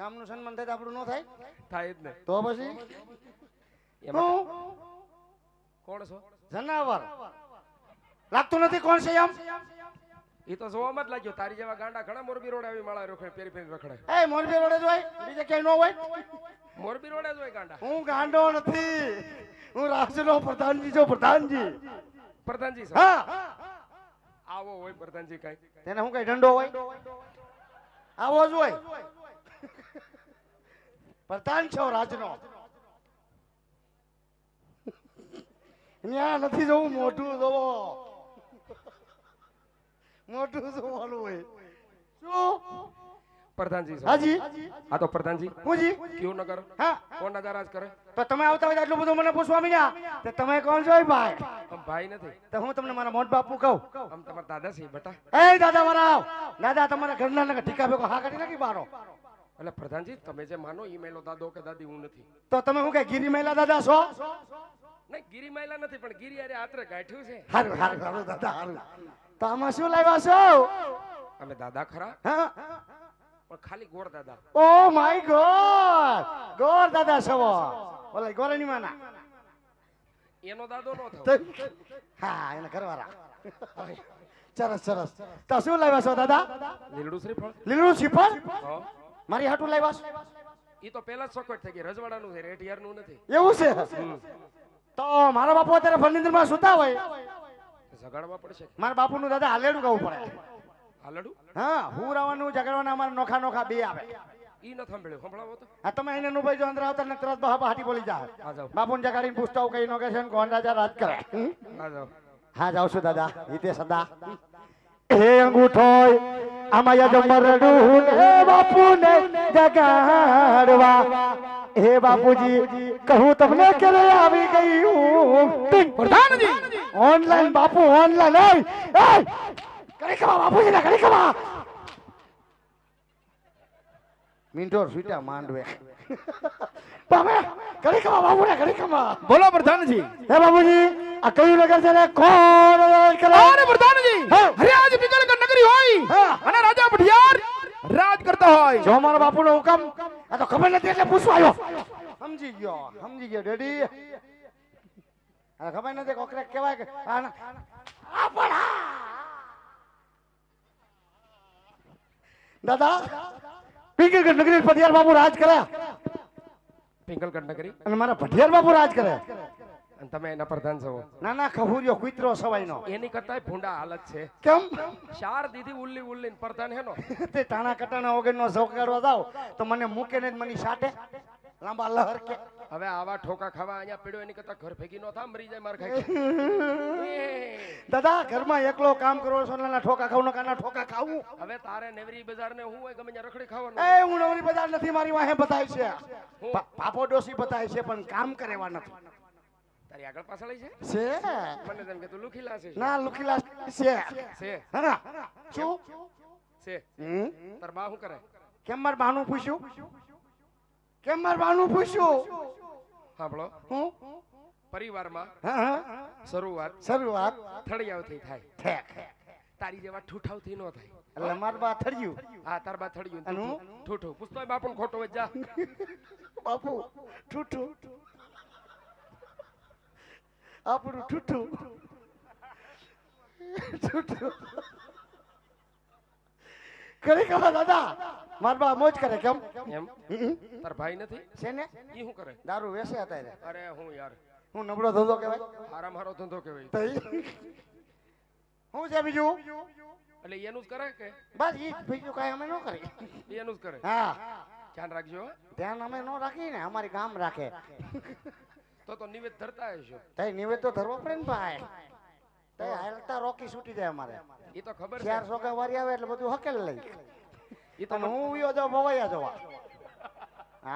ગામનું સન્માન થાય આપણું ન થાય? થાય જ ને. તો પછી? એમાં હું કોણ છો? જનાવર. લાગતું નથી કોણ છે એમ એ તો જોવામાં જ લાગ્યો. તારી જેવા ગાંડા ઘણા મોરબી રોડે આવી માળા રોખે પેરી પેરી રખડે. એ મોરબી રોડે જ હોય? બીજે ક્યાંય ન હોય? મોરબી રોડે જ હોય ગાંડા. હું ગાંડો નથી. હું રાજ્યનો પ્રધાનજી છું પ્રધાનજી. પ્રધાનજી સર હા. આવો હોય પ્રધાનજી કઈ. તેને હું કઈ દંડો હોય? આવો જ હોય? પ્રધાન છો રાજનો. ત્યાં નથી જવું મોટું જોવો. મોટું જોવાનું હોય. શું? પ્રધાનજી હાજી? તો પ્રધાનજી હુંજી? ક્યુ નગર? હા. કોણ નજારા જ કરે? તો તમે આવતા હોય તો એટલું બધું મને પૂછવા મીડ્યા તો તમે કોણ છો ભાઈ? ભાઈ નથી. તો હું તમને મારા મોટ બાપુ કહું. આમ તમારા દાદા છે બેટા. એ દાદા તમારા ઘરના ટીકા ભેગો હા કાઢી નાખી બારો એટલે પ્રધાનજી તમે જે માનો ઈ મેલો દાદો કે દાદી હું નથી. તો તમે શું કે ગીરી મહિલા દાદા છો? નહીં ગીરી માયલા નથી પણ ગીરી અરે આત્રે ગાંઠ્યું છે. હારું હારું હારું દાદા હારું. તો આમાં શું લાવ્યા છો? અમે દાદા ખરા? હા? પણ ખાલી ગોર દાદા. Oh my God! ગોર દાદા છો ઓલા ગોરની માના. એનો દાદો નો થયો. હા એને ઘરવાળા. સરસ સરસ. તો શું લાવ્યા છો દાદા? લીલડું શ્રીફળ. લીલડું શ્રીફળ? હા. મારી હાટું લાવ્યા છો? ઈ તો પેલા જ સકોટ થઈ ગઈ. રજવાડાનું છે રેટિયારનું નથી. એવું છે? તો મારા બાપુ અત્યારે ફર્નિચરમાં સુતા હોય. જગાડવા પડશે. મારા બાપુનું દાદા હાલેડું ગાવું પડે. હાલેડું? હા હું રાવાનું ઝઘડવાના અમારા નોખા નોખા બે આવે. ઈ ન સાંભળ્યું. સંભળાવો તો. આ તમે એને નું ભાઈ જો અંદર આવતા ને તરત બહા હાટી બોલી જા બાપુને જગાડીને પૂછતા કઈ નો કે છે ને કોણ રાજા રાજ કરે હા જાઉં છું દાદા. હિતે સદા. હે અંગૂઠોય આમાં યજમરડું હે બાપુને જગાડવા. હે બાપુજી કહું તમને ક્યારે આવી ગઈ પ્રધાનજી! ઓનલાઈન બાપુ ઓનલાઈન. એ કરી કમા બાપુજી ના કરી ખવા. મિન્ટોર ફીટા માંડવે. તમે ઘડી કમા બાબુ ને ઘડી કમા બોલો પ્રધાનજી. હે બાબુજી આ કયું નગર છે ને? કોણ અરે પ્રધાનજી? અરે આજ બિગલગર નગરી હોય અને રાજા ભટિયાર રાજ કરતા હોય. જો મારા બાપુનો હુકમ આ તો ખબર નથી એટલે પૂછવા આવ્યો. સમજી ગયો સમજી ગયો ડેડી. આ ખબર નથી કોકરે કહેવાય કે આ પણ દાદા પીકર નગરી પટિયાર બાપુ રાજ કરે પિંગલગઢ નગરી? અને મારા ભટિયાર બાપુ રાજ કર્યા. અને તમે એના પ્રધાન છો? ના ના ખહુરિયો કુતરો સવાઈનો. એની કરતા ભૂંડા હાલત છે. કેમ? ચાર દીધી ઉલ્લી ઉલ્લી પ્રધાન હેનો. તે ટાણા કટાણા વગરનો કરવા જાવ તો મને મૂકે ને મને સાટે. લાંબા લહર કે હવે આવા ઠોકા ખાવા અહીંયા પીડ્યો એની કરતા ઘર ભેગી નો થા મરી જાય માર ખાઈ. દાદા ઘરમાં એકલો કામ કરો છો નાના ઠોકા ખાવું કાના ઠોકા ખાવું. હવે તારે નેવરી બજાર ને હું હોય ગમે ત્યાં રખડી એ હું નેવરી બજાર નથી મારી વાહે બતાય છે. પાપો ડોસી બતાય છે પણ કામ કરેવા નથી. તારી આગળ પાછળ છે? છે. મને તેમ કે તું લુખીલા છે. ના લુખીલા છે. છે. હા શું? છે? તાર બા શું કરે? કેમ માર બાનું પૂછ્યું? કેમ માર બાનું પૂછ્યું? સાંભળો હું? પરિવારમાં હા હા. શરૂઆત શરૂઆત. થળિયાવથી થાય. તારી જેવા ઠૂઠાવથી ન થાય. એટલે માર બા થળિયું. હા તાર બા થળિયું. અને ઠૂઠું. પૂછતો બાપુ ખોટો જા. બાપુ ઠૂઠું. આપણું ઠૂઠું. ઠૂઠું. કરી ખબર દાદા? માર બા મોજ કરે કેમ? એમ? તાર ભાઈ નથી? છે ને ઈ શું કરે? દારૂ વેસે અત્યારે. અરે હું યાર. હું નબળો ધંધો કહેવાય? હારા મારો ધંધો કહેવાય. હું છે બીજું? એટલે એનું જ કરે કે? બસ ઈ બીજું કાંઈ અમે ન કરી એનું જ કરે? હા. ધ્યાન રાખજો ધ્યાન અમે ન રાખીએ ને અમારી કામ રાખે. તો તો નિવેદ ધરતા હશો. તઈ નિવેદ તો ધરવો પડે ને ભાઈ. તઈ હાલતા રોકી છૂટી જાય અમારે. એ તો ખબર ચાર સોગા વારી આવે એટલે બધું હકેલ લઈ. એ તો હું વિયો જાઉં ભવાયા જોવા.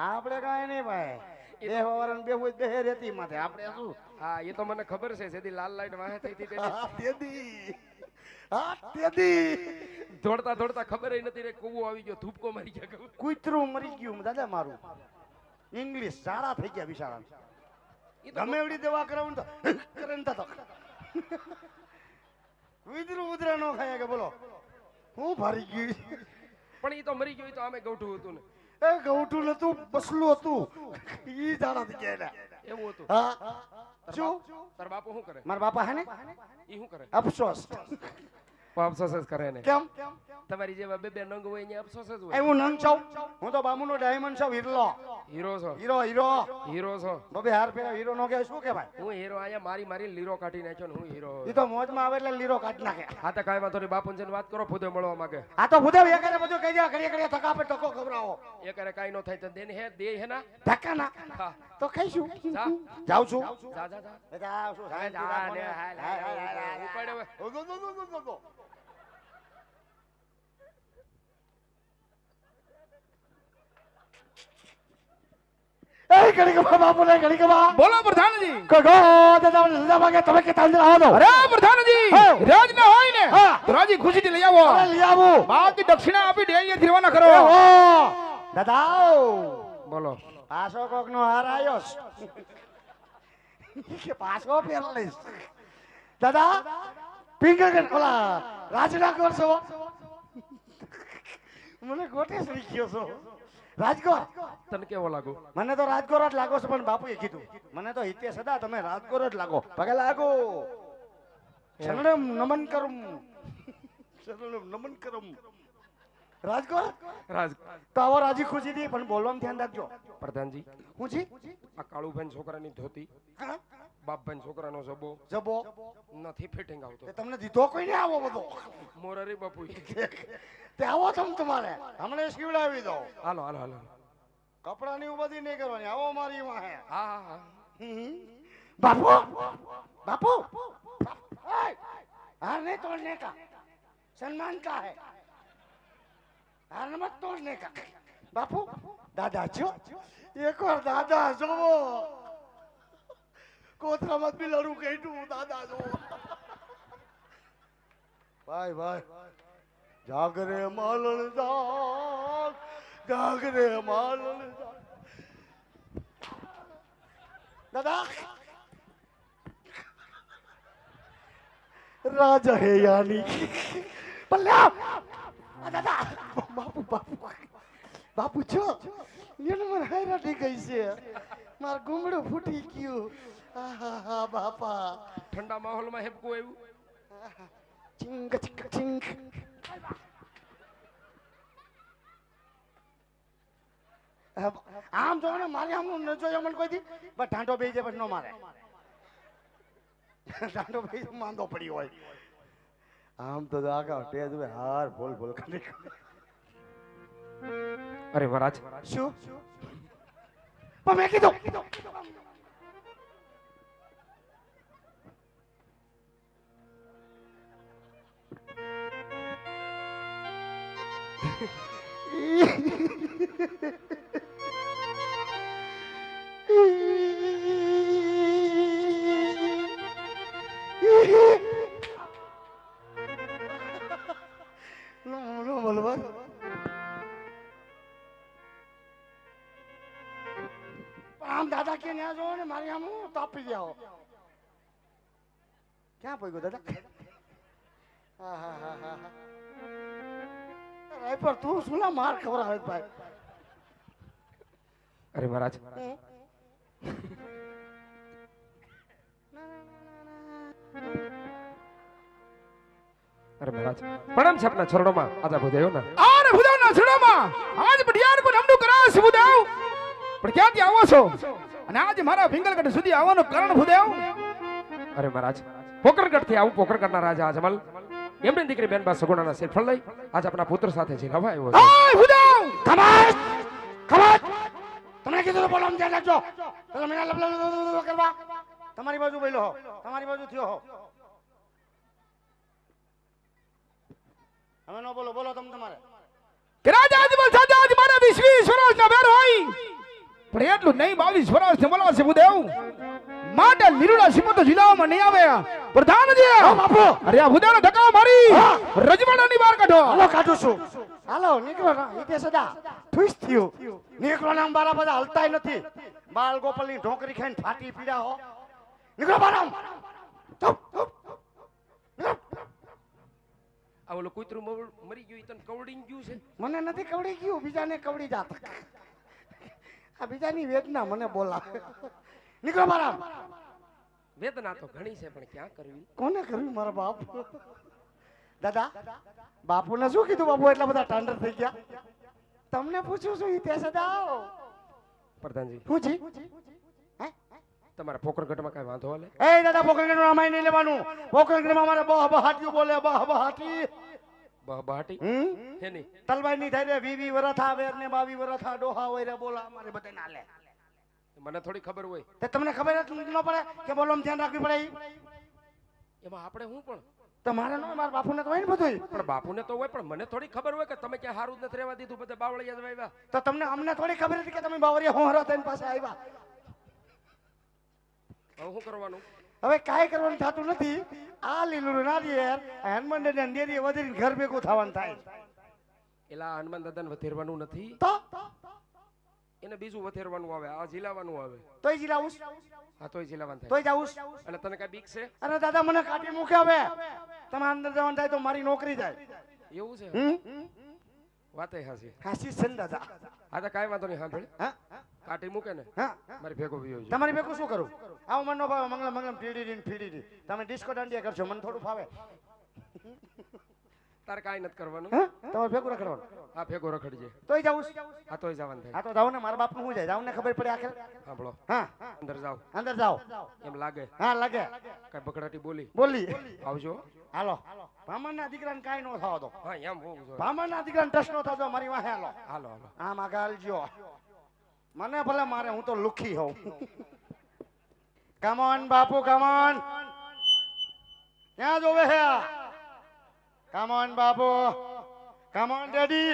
આપણે કાંઈ નહીં ભાઈ. દેહ વાળાને બેહું દેહ રેતી માથે. આપણે શું? હા એ તો મને ખબર છે જેથી લાલ લાઈટ વાહે થઈ હતી તેથી. હા, તેદી દોડતા દોડતા ખબર નથી રે કૂવો આવી ગયો ધૂપકો મરી ગયો કૂતરું મરી ગયું દાદા મારું. ઇંગ્લિશ સારા થઈ ગયા બિચારા તો ગમે એવડી દવા કરાવું તો કરે તો. કૂતરું ઉદરા નો ખાય કે બોલો. હું ભરી ગયું. પણ એ તો મરી ગયો તો આમે ગૌઠું હતું ને. એ ગૌઠું નતું બસલું હતું. ઈ જાણા એને. એવું હતું. હા. શું? તાર બાપુ શું કરે? મારા બાપા હે ને? ઈ શું કરે? અફસોસ. અફસોસ જ કરે ને કેમ? તમારી જેવા બે બે નંગ હોય અહીંયા અફસોસ જ હોય. હું નંગ છું? હું તો બામુનો ડાયમંડ છું હીરલો હીરો છો. હીરો હીરો. હીરો છો. બબે હાર પહેરા હીરો નો કે શું કહેવાય? હું હીરો આયા મારી મારી લીરો કાઢી નાખ્યો ને હું હીરો ઈ તો મોજમાં આવે એટલે લીરો કાઢી નાખે. હા તો કાઈ વાંધો નહીં. જઈને વાત કરો ફૂદે મળવા માંગે. આ તો એક એકાને બધું કહી દે ઘડીએ ઘડીએ થકા પર ટકો ખવડાવો. એક કરે નો ન થાય તો દેન હે દે હે ના. ધક્કા ના. હા. તો ખાઈશું. જાઉં છું. જાઉં છું. બોલો પ્રધાનજી. તમે કે તાંદર આવો. અરે પ્રધાનજી. રાજ ના હોય ને રાજી ખુશીથી લઈ આવો. લઈ આવું. બાકી દક્ષિણા આપી દે અહીંયાથી રવાના કરો. દાદા બોલો. પાછો કોક નો હાર આવ્યો છે. પાછો ફેર લઈશ દાદા પિંગળ ઓલા રાજના કરશો મને ગોટે શીખ્યો છો. રાજકોર તને કેવો લાગુ? મને તો રાજકોર જ લાગો છો પણ બાપુએ કીધું. મને તો હિતે સદા તમે રાજકોર જ લાગો. પગે લાગો. શરણમ નમન કરું. શરણમ નમન કરું. રાજકોટ રાજકોટ તો આવો રાજી ખુશી થી પણ બોલવાનું ધ્યાન રાખજો. પ્રધાનજી. હું જી? આ કાળુભાઈ છોકરાની ધોતી બાપભાઈ છોકરાનો જબો. જબો? નથી ફિટિંગ આવતો. તમને દીધો કોઈ ને આવો બધો? મોરારી બાપુ. તે આવો તમ તમારે. હમણે શીવડાવી દો. હાલો હાલો હાલો કપડાની ઉપાધી નહીં કરવાની. આવો મારી વાહે. હા હા હા. બાપુ! બાપુ! હા નહીં તો નેતા સન્માન કા હે. હારમાં તો ને કાકા બાપુ, દાદા છો? એકવાર દાદા જોવો. કોથરામાં બી લડું કહેતું દાદા જોવો. ભાઈ ભાઈ, જાગરે માલણ જાગ, જાગરે માલણ દાદા, રાજા હે યાની. પલ્લા! દાદા બાપુ બાપુ. બાપુ છો? એને મને હેરાટી ગઈ છે. માર ગુમડું ફૂટી ગયું. આહા બાપા. ઠંડા માહોલમાં હેપકું આવ્યું ચિંગ ચિંગ ચિંગ. આમ જો ને મારે આમ ન જોયો મને કોઈ દી. બસ ઢાંટો બેસી જાય પછી ન મારે. ઢાંટો બેસી માંદો પડી હોય. આમ તો આગા ટેજ હવે હાર બોલ બોલ કરી અરે વરાજ. શું? પણ મેં કીધું. No, no, બોલવા? આમ દાદા કે ન્યા જો ને મારી આમ તાપી જાઓ. ક્યાં પોઈ ગયો દાદા? હા હા હા હા હા. પર તું શું ના માર ખબર આવે ભાઈ? અરે મહારાજ અરે મહારાજ પ્રણામ છે આપના ચરણોમાં આજા ભુદેવ ના અરે ભુદેવ ના ચરણોમાં આજ બઢિયાર પર હમડું કરાશ ભુદેવ. પણ ક્યાંથી આવો છો? અને આજ મારા ભીંગલગઢ સુધી આવવાનું કારણ ભુદેવ? અરે મહારાજ પોકરગઢથી આવું પોકરગઢના રાજા અજમલ. એમની દીકરી બેનબા સગુણાના શ્રીફળ લઈ આજ આપણા પુત્ર સાથે જીલાવા આવ્યો છે. ભુદેવ! ખમાસ ખમાસ તમને કીધું તો બોલવાનું ધ્યાન રાખજો. તમે લબ લબ કરવા. તમારી બાજુ બોલો હો. તમારી બાજુ થયો હો. હવે નો બોલો બોલો તમે તમારે. કે રાજા અજમલ સાજા આજ મારા વીસ વીસ વર્ષના બેર હોય. પણ એટલું નહીં બાવીસ વર્ષ ને બોલાવશે ભુદેવ. માટે નિરુડા સિમતો જિલ્લામાં નહીં આવે. પ્રધાનજી! બાપુ. અરે આ ભુદેવનો ધક્કા મારી. હા. રજવાડાની બહાર કાઢો. હાલો કાઢું છું. હાલો નીકળો ના. ઈતે સદા ઠુસ થયો. નીકળો નામ બારા બધા હલતાય નથી. બાલ ગોપાલની ઢોકરી ખાઈને ફાટી પીડા હો. નીકળો બારામ. ચૂપ, ચૂપ. નીકળો. આ ઓલું કૂતરું મર- ગયું તને કવડી ગયું છે? મને નથી કવડી ગયું બીજાને કવડી જાત આ બીજાની વેદના મને બોલાવે. નીકળો મારા. વેદના તો ઘણી છે પણ ક્યાં કરવી? કોને કરવી મારા બાપ? દાદા બાપુને શું કીધું બાપુ? એટલા બધા ટાંડર થઈ ગયા. તમને પૂછું છું ઇતિહાસ સદાઓ. પ્રધાનજી. શું જી? તમારા પોકરગઢમાં કઈ વાંધો હાલે? એ દાદા પોકરગઢનું અમાય નહીં લેવાનું. પોકરગઢમાં મારે બહ બહાટીયું બોલે બહ બહાટી. બહ બહાટી? હે નહીં? તલવાઈ ની થાય રે વીવી વરથા વેર ને બાવી વરથા ડોહા હોય રે બોલા અમારે બધે ના લે. મને થોડી ખબર હોય. તે તમને ખબર જ ન પડે કે બોલો ધ્યાન રાખવી પડે એમાં આપણે હું પણ? તમારે નો મારા બાપુને તો હોય ને બધું પણ બાપુને તો હોય પણ મને થોડી ખબર હોય કે તમે ક્યાં હારું જ નથી રહેવા દીધું બધા બાવળિયા જ તો તમને અમને થોડી ખબર હતી કે તમે બાવરિયા હોહરા થઈને પાસે આવ્યા? હવે શું કરવાનું? હવે કાંઈ કરવાનું થતું નથી. આ લીલું નારિયેર હનુમાન દાદા ડેરી વધીને ઘર ભેગું થવાનું થાય. એલા હનુમાન દાદાને વધેરવાનું નથી? તો? એને બીજું વધેરવાનું આવે આ જીલાવાનું આવે. તોય જીલાવું હા તોય જીલાવાનું થાય. તોય જાવું અને તને કઈ બીક છે? અરે દાદા મને કાઢી મૂકે હવે. તમે અંદર જવાનું થાય તો મારી નોકરી જાય. એવું છે? વાતે હાસી. હાસી છે દાદા. હા તો કાંઈ વાંધો નહીં સાંભળે. હા? કાઢી મૂકે ને? હા. મારી ભેગો વિયો છે. તમારી ભેગો શું કરું? આવું મન નો ભાવે મંગલમ મંગલમ પીડી પીડી તમે ડિસ્કો દાંડિયા કરશો મને થોડું ફાવે. તારે કાંઈ નથી કરવાનું. તમારે ભેગું રખડવાનું? હા ભેગો રખડજે. તોય જાવું હા તોય જવાનું થાય. હા તો જાવ ને મારા બાપનું શું જાય? જાવ ને ખબર પડે આખરે? સાંભળો હા. અંદર જાઓ. અંદર જાઓ. એમ લાગે. હા લાગે. કઈ બકડાટી બોલી. બોલી. આવજો. હાલો. ભામણના દીકરાને કાંઈ નો થવા દો. હા એમ ભામણના દીકરાને ટચ ન થતો મારી વાહે હાલો. હાલો હાલો. આમ આગળ હાલજો મને ભલે મારે હું તો લુખી હોઉં કમોન બાપુ કમોન ક્યાં જોવે હે કમોન બાપુ કમોન ડેડી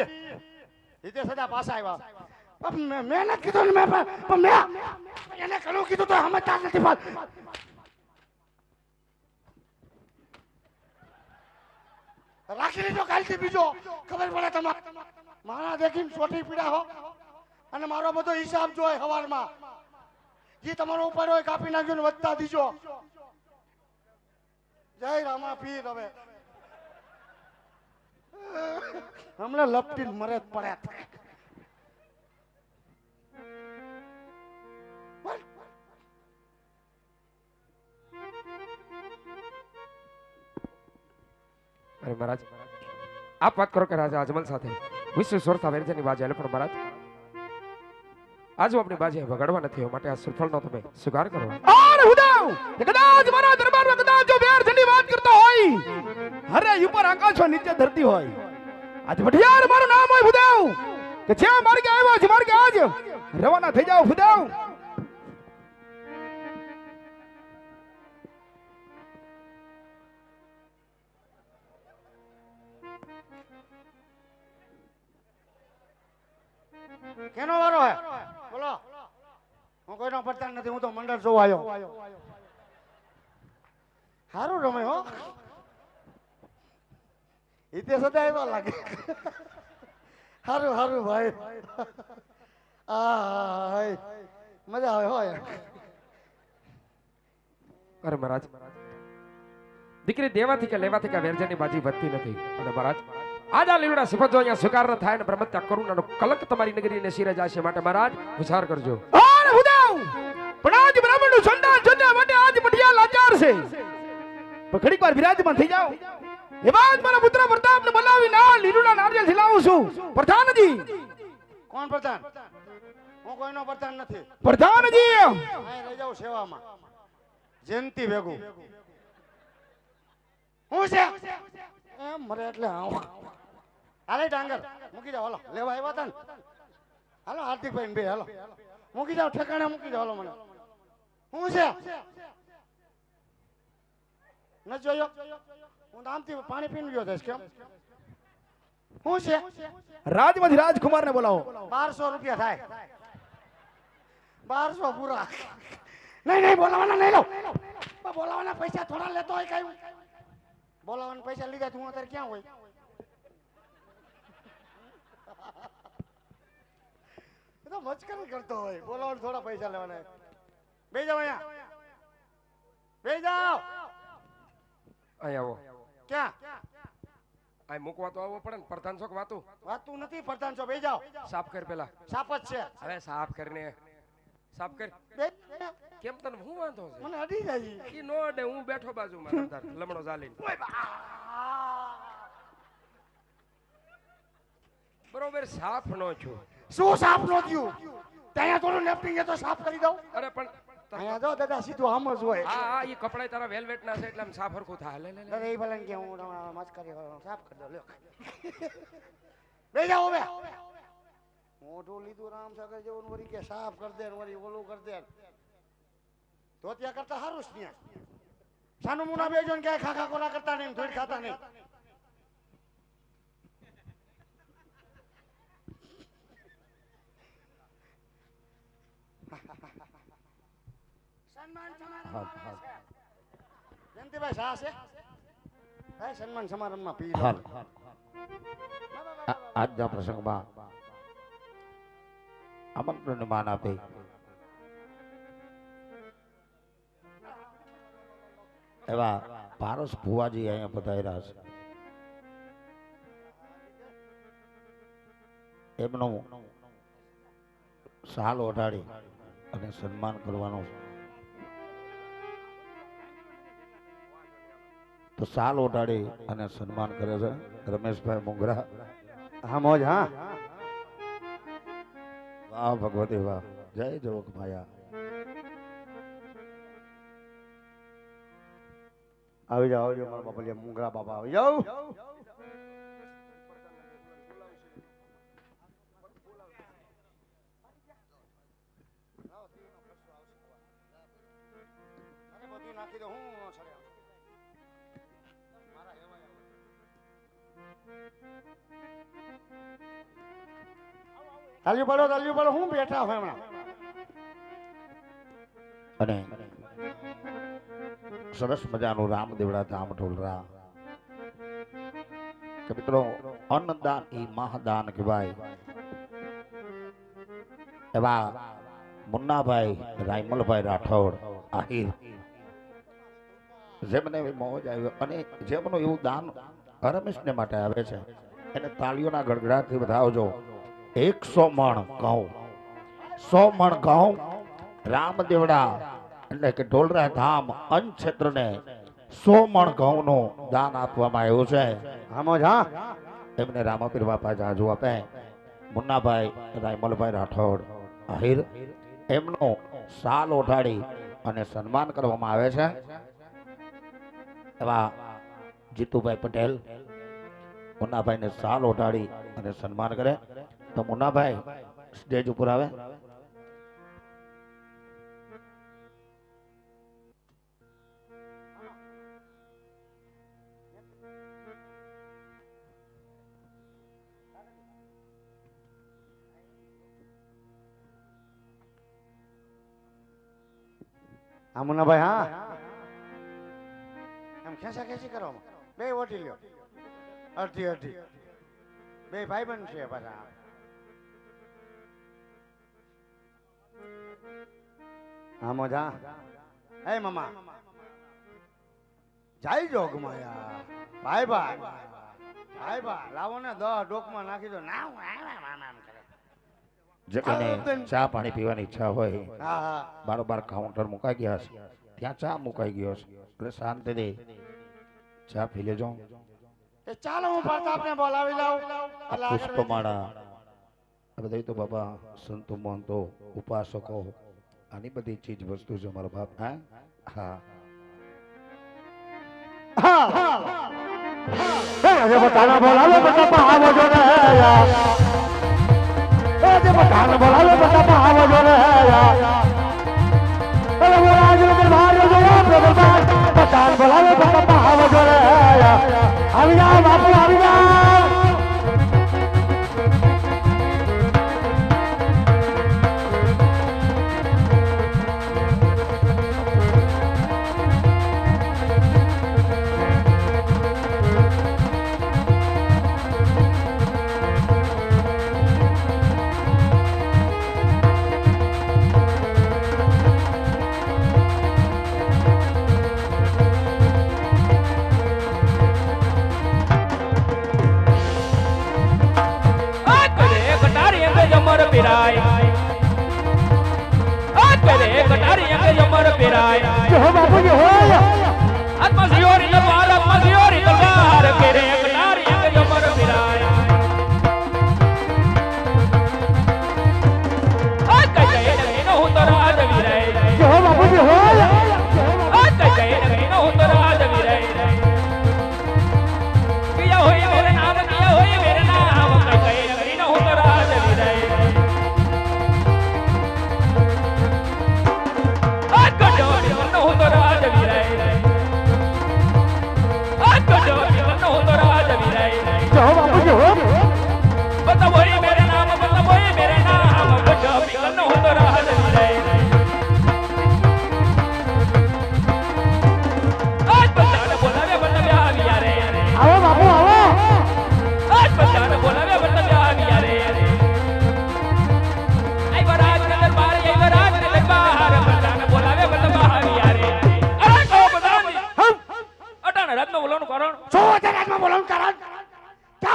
રીતે સદા પાછા આવ્યા મેં મેં કીધું ને મેં પણ મેં કીધું તો સમજતા નથી રાખી લીધો કાલથી બીજો ખબર પડે તમારે મારા દેખીને ચોટી પીડા હો અને મારો બધો હિસાબ જોય હવારમાં. જે તમારો ઉપર હોય કાપી નાખજો ને વધતા દીજો. જય રામા પીર હવે. હમણાં લપટી મરે જ અરે મહારાજ, આપ વાત કરો કે રાજા અજમલ સાથે. વિશ્વ સ્વરતા વેરજાની બાજી હાલે પણ મહારાજ. આજુ આપણી બાજી વગાડવા નથી માટે આ સુરફળનો તમે સ્વીકાર કરો. આર હુદાવ! કદાચ મારા દરબારમાં કદાચ જો વેર ઠંડી વાત કરતો હોય, હરે ઉપર આકાશ નીચે ધરતી હોય. આજ ભટિયાર મારું નામ હોય હુદાવ! કે જ્યાં માર્ગે આવ્યો છે, માર્ગે આજ. રવાના થઈ જાવ હુદાવ! નથી હું તો મંડળ જોવા આવ્યો સારું રમે હો. ઈતે સદા એવા લાગે. સારું સારું ભાઈ. આ મજા આવે હોય અરે મહારાજ. દીકરી દેવાથી કે લેવાથી કે વેરજાની બાજી વધતી નથી. અને મહારાજ આજ આ લીવડા સિફત જો અહીંયા સ્વીકાર ન થાય ને પ્રમત્યા કરુણાનો કલંક તમારી નગરીને શિરે જશે માટે મહારાજ વિચાર કરજો. બ્રાહ્મણનું સંતાન જન્મ માટે આજ ભટિયાર લાચાર છે. પણ ઘડીક વાર વિરાજમાન થઈ જાઓ. એવા મારા પુત્ર પ્રતાપને બોલાવી ના લીલુડા નારિયેલ ખીલાવું છું. પ્રધાનજી! કોણ પ્રધાન? હું કોઈનો પ્રધાન નથી. પ્રધાનજી અહીં રહી સેવામાં. જયંતિ ભેગું. હું છે? એમ મરે એટલે આવ હાલે ડાંગર મૂકી જાવ હાલો. લેવા આવ્યા હતા ને. હાલો હાર્દિકભાઈ બે હાલો. મૂકી જાવ ઠેકાણે મૂકી જાઓ હાલો મને. હું છે ન જોયો? હું આમથી પાણી પીને ગયો થઈશ કેમ? હું છે રાજમાંથી રાજકુમારને બોલાવો. બારસો રૂપિયા થાય. બારસો પૂરા. નહીં નહીં બોલાવાના નહીં લો. બોલાવાના પૈસા થોડા લેતો હોય કઈ. બોલાવાના પૈસા લીધા તું અત્યારે ક્યાં હોય? તો મચકરી કરતો હોય. બોલાવાના થોડા પૈસા લેવાના. બે જાઓ અહીંયા. બે જાઓ અહીં આવો. ક્યાં? આ મૂકવા તો આવવો પડે ને પ્રધાન ચોક વાતું? વાતું નથી પ્રધાન છો બે જાઓ સાફ કર પેલા. સાપ જ છે. હવે સાફ કરીને. સાફ કર. કેમ તને હું વાંધો છે? મને અડી જાય ઈ નો અડે હું બેઠો બાજુમાં લમણો ચાલીને બરોબર સાફ નો છું. શું સાફ નો થયું? ત્યાં થોડું નેપટિંગ તો સાફ કરી દઉં. અરે પણ અહીંયા જો દાદા સીધું આમ જ હોય. હા હા એ કપડા તારા વેલ્વેટ ના છે એટલે આમ સાફ હરખું થાય. લે લે લે. દાદા એ ભલે કે હું મસ્કરી સાફ કરી દઉં. લ્યો. બે જાઓ બે મોઢું લીધું રામ સાગર જેવું વરી કે સાફ કરી દે વરી ઓલું કરી દે. તો ત્યાં કરતા સારું જ ત્યાં. સાનું મુના બેજો ને ક્યાંય ખાખા કોરા કરતા નહીં થોડી ખાતા નહીં સન્માન સમારંભ આવે છે. જયંતિભાઈ શાહ છે? હે સન્માન સમારંભમાં પી હાલ આજના પ્રસંગમાં આમંત્રણ માન આપે. એવા પારસ ભુવાજી અહીંયા પધાર્યા છે. એમનું સાલ ઓઢાડી અને સન્માન કરવાનું તો સાલ ઓટાડી અને સન્માન કરે છે. રમેશભાઈ મુંગરા. હા મોજ હા. વાહ ભગવતી વાહ. જય જોગ માયા. આવી જાઓ આવી જાઓ મારા બાપા મુંગરા બાપા આવી જાઓ. તાલ્યું પડો તાલી પડો હું બેઠા હોય હમણાં. અને સરસ મજાનું રામદેવડા ધામ ઢોલરા. કે મિત્રો, અન્નદાન એ મહાદાન કહેવાય. એવા મુન્નાભાઈ, રાયમલભાઈ રાઠોડ, આહિર. જેમને મોજ આવ્યો અને જેમનું એવું દાન રમેશને માટે આવે છે. એને તાળીઓના ગડગડાટથી વધાવજો. એકસો મણ ઘઉં. સો મણ ઘઉં રામદેવડા એટલે કે ઢોલરા ધામ અન્ન ક્ષેત્રને સો મણ ઘઉંનું દાન આપવામાં આવ્યું છે. હા જ હા. એમને રામાપીર બાપા જાજુ આપે. મુન્નાભાઈ રાયમલભાઈ રાઠોડ અહીર એમનું સાલ ઓઢાડી અને સન્માન કરવામાં આવે છે. એવા જીતુભાઈ પટેલ મુન્નાભાઈને સાલ ઓઢાડી અને સન્માન કરે. તો મુન્નાભાઈ સ્ટેજ ઉપર આવે. હા, મુન્નાભાઈ, હા. એમ ખેંચા ખેંચી કરો બે ઓટી લ્યો. અડધી અડધી. બે ભાઈ બંધ છે પાછા હા મોજા. હે મમા જાય જોગ માયા ભાઈ ભાઈ. ભાઈ ભાઈ. લાવો ને દહ ડોકમાં નાખી દો. ના હું આમ આમ આમ આમ જે ચા પાણી પીવાની ઈચ્છા હોય હા હા. બારોબાર કાઉન્ટર મુકાઈ ગયા છે ત્યાં ચા મુકાઈ ગયો છે એટલે શાંતિથી ચા પી લેજો. એ ચાલો હું પ્રતાપને બોલાવી લઉં એટલે પુષ્પમાળા. આ બધા તો બાબા સંતો મહંતો ઉપાસકો આની બધી ચીજ વસ્તુ છે મારા બાપ. હા? હા. જે બધાને બોલાવે બધા પાવો જો રે યા. બધાને બોલાવે બધા પાવો જો રે યા. અરે બોલા જો દરબાર જો દરબાર બધાને બોલાવે બધા પાવો જો રે યા આવી જાઓ બાપુ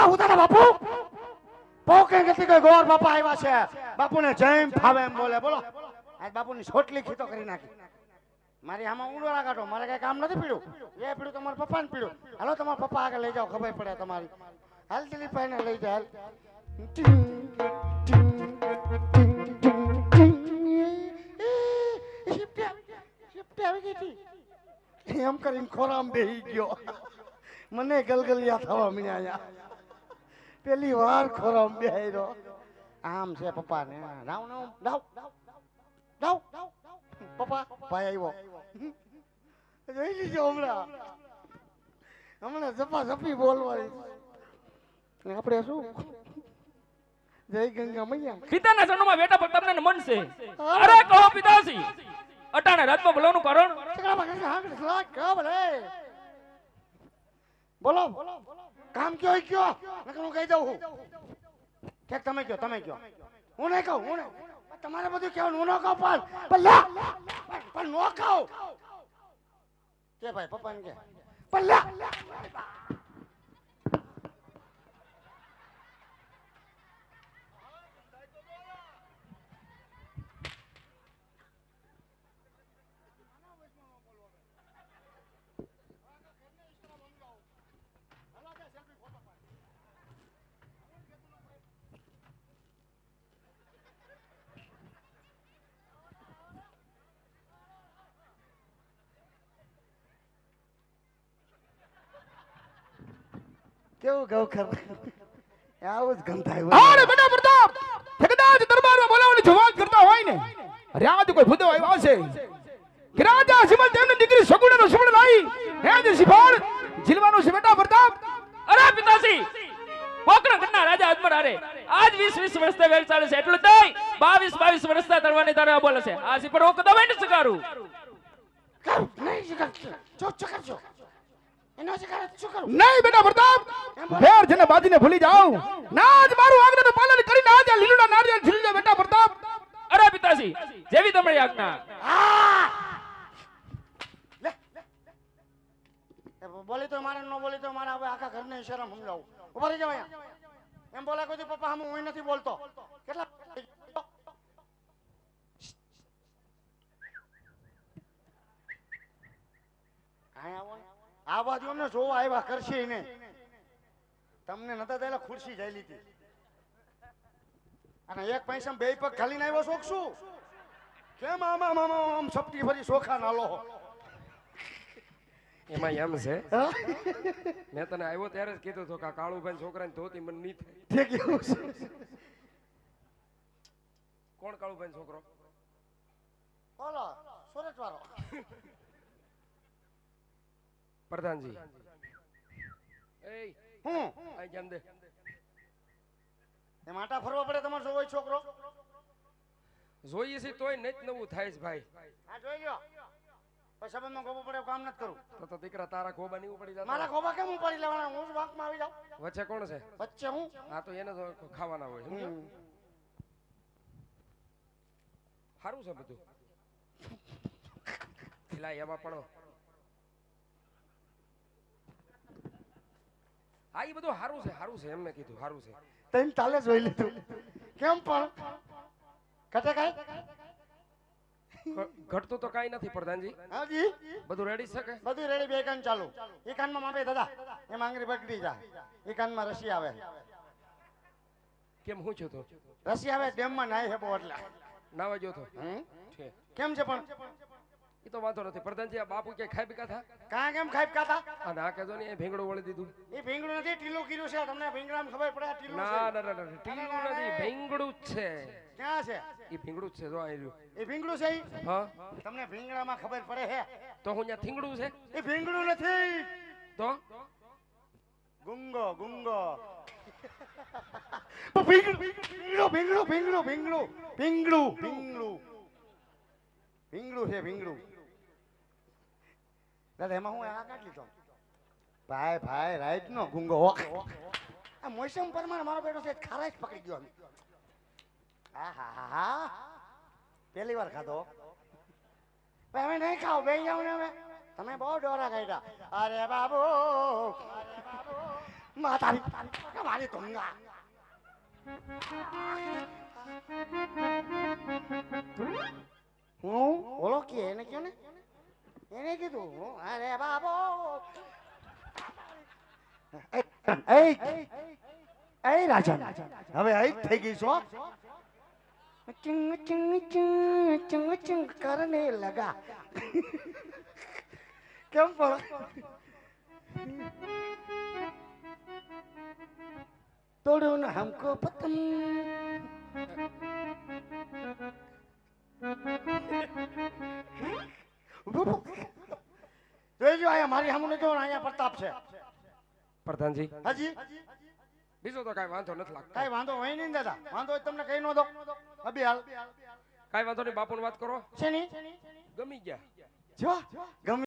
હું તારા બાપુ. પોકે ગતિ કોઈ ગોર બાપા આવ્યા છે. બાપુને જેમ ફાવે એમ બોલે, બોલો. આજ બાપુની છોટલી ખીતો કરી નાખી. મારી આમાં ઊંડો કાઢો, મારે કઈ કામ નથી પીડ્યું. એ પીડ્યું તમારા પપ્પાને પીડ્યું. હાલો, તમારા પપ્પા આગળ લઈ જાઓ, ખબર પડે તમારી. હાલ દિલીપભાઈને લઈ જાય. એમ કરીને ખોરામ બેહી ગયો. મને ગલગલિયા થવા મળ્યા અહીંયા. પેલી વાર ખોરામ બેહરો આમ છે પપ્પા ને રાવ નાવ રાવ. રાવ. પપ્પા ભાઈ આવ્યો. જોઈ લીધો હમણાં? હમણાં જપા જપી બોલવાની. આપણે શું? જય ગંગા મૈયા. પિતાના ચરણોમાં બેટા પણ તમને મન છે અરે કહો પિતાશ્રી અટાણે રાતમાં બોલવાનું કારણ? બોલો બોલો. કામ કયો કયો? નકર હું કહી દઉં ઠેક, તમે કયો તમે કયો. હું નહીં કહું, હું તમારે બધું કહેવાનું, હું ન કહું પણ- પણ નો કહું. કે ભાઈ, પપ્પાને કે. પણ લા કેવું ગૌ ખર આવું જ ગંધાય અરે બેટા પ્રતાપ! કદાચ દરબારમાં બોલાવવાની જવાબ કરતા હોય ને અરે આજ કોઈ ભૂદેવ આવ્યો કે રાજા સિમલ તેમની દીકરી સગુણાનો સુમણ લાઈ હે જે સિફાળ જીલવાનો છે બેટા પ્રતાપ. અરે પિતાશ્રી કોકણા ઘરના રાજા અજમર હારે. આજ 20 20 વર્ષથી વેલ ચાલે છે. એટલું નહીં 22 22 તે તરવાની તારે બોલે છે. આ સિફળ હું કદમ નહીં સ્વીકારું. કરું નહીં શીખર જો ચકર છો એનો શીખર શું કરું નહીં બેટા પ્રતાપ ફેર જેને બાજીને ભૂલી જાઓ જ મારું આજ્ઞાનું પાલન કરીને આજે લીલુડા નારિયેળ છીલી બેટા પ્રતાપ. અરે પિતાજી જેવી તમારી આજ્ઞા. બોલી તો મારે ન બોલી તો મારે હવે આખા ઘરને શરમ સમજાવું ઊભા રહી જાઓ એમ બોલે કોઈ દી પપ્પા હમ હું નથી બોલતો. કેટલા આયા આવો ને. આ બાજુ અમને જોવા આવ્યા કરશે ને તમને નતા થયેલા ખુરશી જાય લીધી અને એક પૈસા બે પગ ખાલી આવ્યો શોખ શું? કેમ આમ આમ આમ આમ સપટી ફરી સોખા નાલો એમાં એમ છે. મેં તને આવ્યો ત્યારે જ કીધું હતું કે કાળુભાઈ છોકરાને ધોતી મને નહીં થાય. કોણ કાળુભાઈ છોકરો? ઓલો સુરત વાળો પ્રધાનજી એ હું? આ કેમ દે. એ માટા ફરવા પડે તમારો જોવો છોકરો? જોઈએ છે તોય નહીં નવું થાય છે ભાઈ. આ જોઈ લ્યો. પછી સંબંધમાં ગોબો પડે કામ નથી કરું. તો તો દીકરા તારા ગોબા ની ઉપડી મારા જતા ગોબા કેમ ઉપાડી લેવાના? હું જ વાંકમાં આવી જાઉં? વચ્ચે કોણ છે? વચ્ચે હું? હા તો એને તો ખાવાના હોય હમ. સારું છે બધું. ખીલાય એમાં પણ હા એ બધું સારું છે સારું છે એમને કીધું સારું છે. તઈને તાલે જોઈ લીધું. કેમ પણ? ઘટે કાંઈ? ઘટતું તો કાંઈ નથી પ્રધાનજી. હાજી? બધું રેડી શકે બધું રેડી બે કાન ચાલુ. એ કાનમાં માપે દાદા. એમાં માંગરી બગડી જા. એ કાનમાં રસી આવે. કેમ હું છું તો? રસી આવે ડેમમાં નાય હેબો એટલે. નાવા જો તો. કેમ છે પણ? એ તો વાંધો નથી. પ્રધાનજી આ બાપુ કે ખાઈ પીકા થા? કાં કેમ ખાઈ કાતા અને આ કહેજો ને એ ભીંગડું વળી દીધું. એ ભીંગડું નથી ટીલું કીધું છે. તમને ભીંગડામાં ખબર પડે આ ટીલું ના છે. ના ના ના, ટીલું નથી ભીંગડું જ છે. ક્યાં છે? એ ભીંગડું જ છે જો આયલું એ ભીંગડું છે હા. તમને ભીંગડામાં ખબર પડે હે. તો હું ત્યાં થીંગડું છે? એ ભીંગડું નથી. તો? ગુંગો ગુંગો. ભીંગડું ભીંગડું ભીંગડું ભીંગડું ભીંગડું ભીંગડું ભીંગડું. ભીંગડું છે ભીંગડું. દાદા, એમાં હું આ કાઢી લીધો ભાઈ ભાઈ રાઈટ નો ગુંગો આ મોસમ પ્રમાણે મારો બેટો છે, ખારાશ પકડી ગયો હા હા હા હા પહેલી વાર ખાધો. ભાઈ હવે નહીં ખાવ, બે જાવ ને હવે તમે બહુ ડોરા કાઢ્યા. અરે બાબુ. માતારી મારી તુંગા એ એ રાજન હવે એ જ થઈ ગઈ છો ચિંગ ચિંગ ચિંગ ચિંગ ચિંગ કરને લગા કેમ પણ तोड़ो न हमको पतंग જોઈજો અહીંયા મારી સામું જો અહીંયા પ્રતાપ છે પ્રધાનજી. હાજી. બીજો તો કઈ વાંધો નથી લાગતો. કઈ વાંધો હોય નહીં દાદા. વાંધો તમને કઈ નો દો અભી હાલ કઈ વાંધો નહીં બાપુ વાત કરો. છે ગમી ગયા. જો ગમે